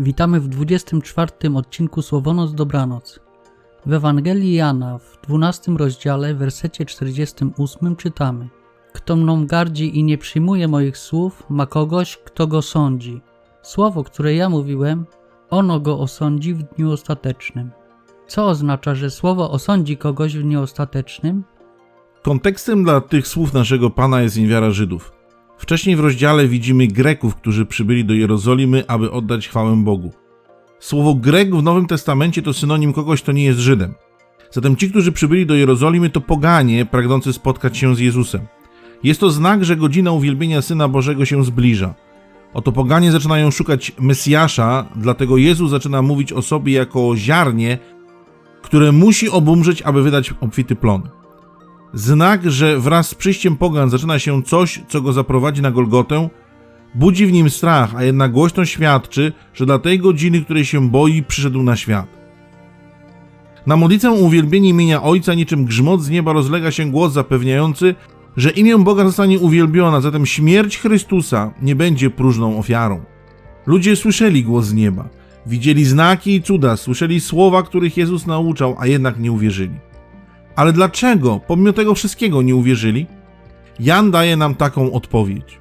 Witamy w 24 odcinku Słowonoc Dobranoc. W Ewangelii Jana w 12 rozdziale, wersecie 48 czytamy Kto mną gardzi i nie przyjmuje moich słów, ma kogoś, kto go sądzi. Słowo, które ja mówiłem, ono go osądzi w dniu ostatecznym. Co oznacza, że słowo osądzi kogoś w dniu ostatecznym? Kontekstem dla tych słów naszego Pana jest niewiara Żydów. Wcześniej w rozdziale widzimy Greków, którzy przybyli do Jerozolimy, aby oddać chwałę Bogu. Słowo Grek w Nowym Testamencie to synonim kogoś, kto nie jest Żydem. Zatem ci, którzy przybyli do Jerozolimy, to poganie pragnący spotkać się z Jezusem. Jest to znak, że godzina uwielbienia Syna Bożego się zbliża. Oto poganie zaczynają szukać Mesjasza, dlatego Jezus zaczyna mówić o sobie jako o ziarnie, które musi obumrzeć, aby wydać obfity plon. Znak, że wraz z przyjściem pogan zaczyna się coś, co go zaprowadzi na Golgotę, budzi w nim strach, a jednak głośno świadczy, że dla tej godziny, której się boi, przyszedł na świat. Na modlitwę uwielbienie imienia Ojca niczym grzmot z nieba rozlega się głos zapewniający, że imię Boga zostanie uwielbiona, zatem śmierć Chrystusa nie będzie próżną ofiarą. Ludzie słyszeli głos z nieba, widzieli znaki i cuda, słyszeli słowa, których Jezus nauczał, a jednak nie uwierzyli. Ale dlaczego, pomimo tego wszystkiego, nie uwierzyli? Jan daje nam taką odpowiedź.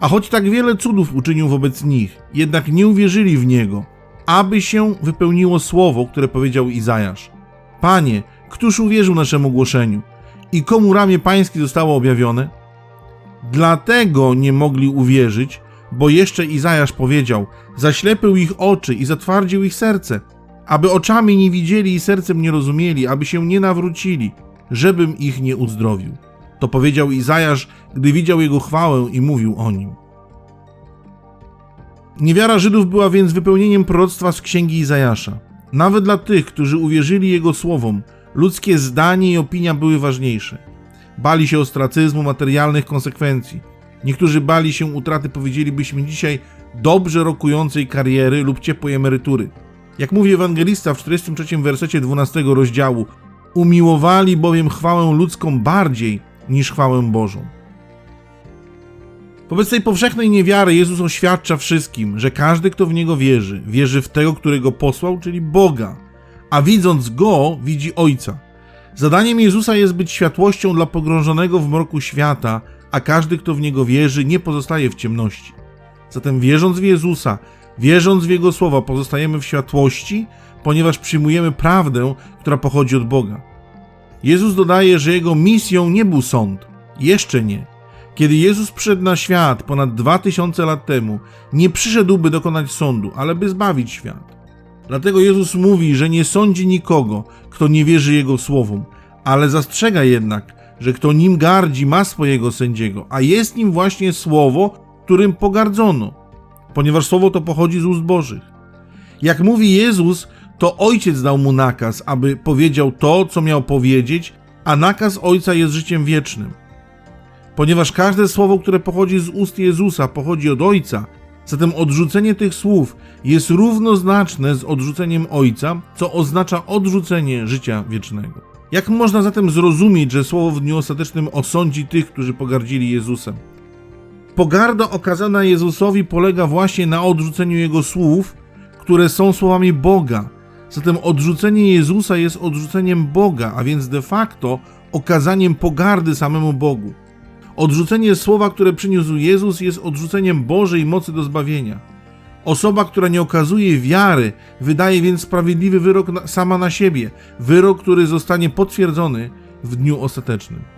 A choć tak wiele cudów uczynił wobec nich, jednak nie uwierzyli w niego, aby się wypełniło słowo, które powiedział Izajasz: Panie, któż uwierzył naszemu głoszeniu i komu ramię pańskie zostało objawione? Dlatego nie mogli uwierzyć, bo jeszcze Izajasz powiedział: Zaślepił ich oczy i zatwardził ich serce, aby oczami nie widzieli i sercem nie rozumieli, aby się nie nawrócili, żebym ich nie uzdrowił. To powiedział Izajasz, gdy widział jego chwałę i mówił o nim. Niewiara Żydów była więc wypełnieniem proroctwa z księgi Izajasza. Nawet dla tych, którzy uwierzyli jego słowom, ludzkie zdanie i opinia były ważniejsze. Bali się ostracyzmu, materialnych konsekwencji. Niektórzy bali się utraty, powiedzielibyśmy dzisiaj, dobrze rokującej kariery lub ciepłej emerytury. Jak mówi ewangelista w 43 wersecie 12 rozdziału, umiłowali bowiem chwałę ludzką bardziej niż chwałę Bożą. Wobec tej powszechnej niewiary Jezus oświadcza wszystkim, że każdy, kto w Niego wierzy, wierzy w tego, którego posłał, czyli Boga, a widząc Go, widzi Ojca. Zadaniem Jezusa jest być światłością dla pogrążonego w mroku świata, a każdy, kto w Niego wierzy, nie pozostaje w ciemności. Zatem wierząc w Jezusa, wierząc w Jego słowa, pozostajemy w światłości, ponieważ przyjmujemy prawdę, która pochodzi od Boga. Jezus dodaje, że Jego misją nie był sąd. Jeszcze nie. Kiedy Jezus przyszedł na świat ponad 2000 lat temu, nie przyszedł, by dokonać sądu, ale by zbawić świat. Dlatego Jezus mówi, że nie sądzi nikogo, kto nie wierzy Jego słowom, ale zastrzega jednak, że kto nim gardzi, ma swojego sędziego, a jest nim właśnie słowo, którym pogardzono, ponieważ słowo to pochodzi z ust Bożych. Jak mówi Jezus, to Ojciec dał mu nakaz, aby powiedział to, co miał powiedzieć, a nakaz Ojca jest życiem wiecznym. Ponieważ każde słowo, które pochodzi z ust Jezusa, pochodzi od Ojca, zatem odrzucenie tych słów jest równoznaczne z odrzuceniem Ojca, co oznacza odrzucenie życia wiecznego. Jak można zatem zrozumieć, że słowo w dniu ostatecznym osądzi tych, którzy pogardzili Jezusem? Pogarda okazana Jezusowi polega właśnie na odrzuceniu Jego słów, które są słowami Boga. Zatem odrzucenie Jezusa jest odrzuceniem Boga, a więc de facto okazaniem pogardy samemu Bogu. Odrzucenie słowa, które przyniósł Jezus, jest odrzuceniem Bożej mocy do zbawienia. Osoba, która nie okazuje wiary, wydaje więc sprawiedliwy wyrok sama na siebie, wyrok, który zostanie potwierdzony w dniu ostatecznym.